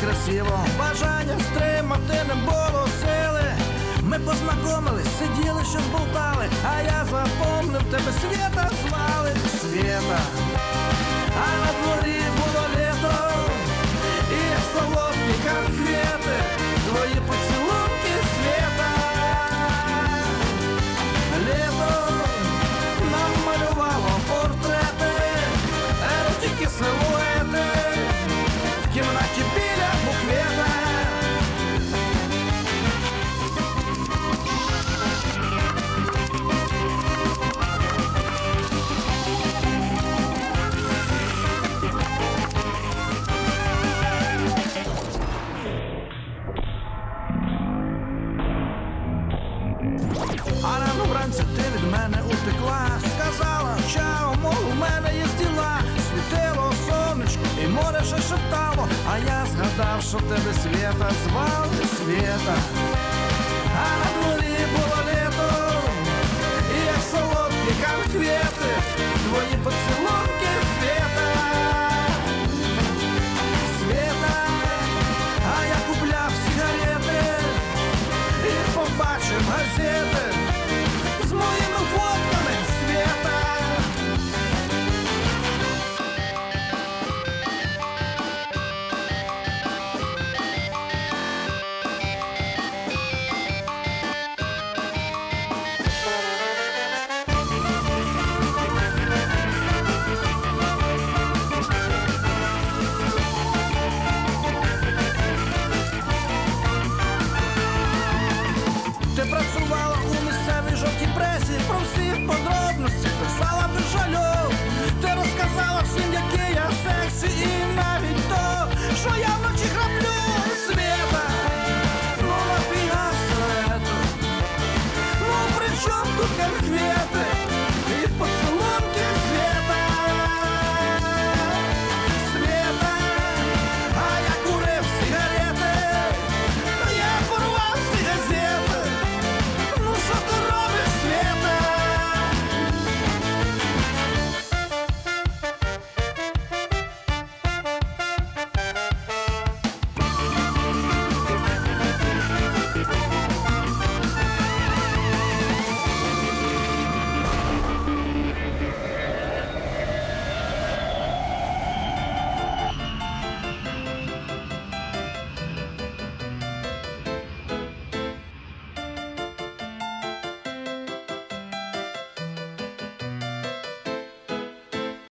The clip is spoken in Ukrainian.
красиво, бажання стримати не було сили. Ми познайомились, сиділи, що зболтали, а я запомнив тебе свята звали Света. Вранці ти від мене утекла, сказала, чао, мов у мене є діла, світило сонечко, і море ще шептало, а я згадав, що тебе свята звали свята. А на дворі було літо, і як солодкі конфети, твої поцілунки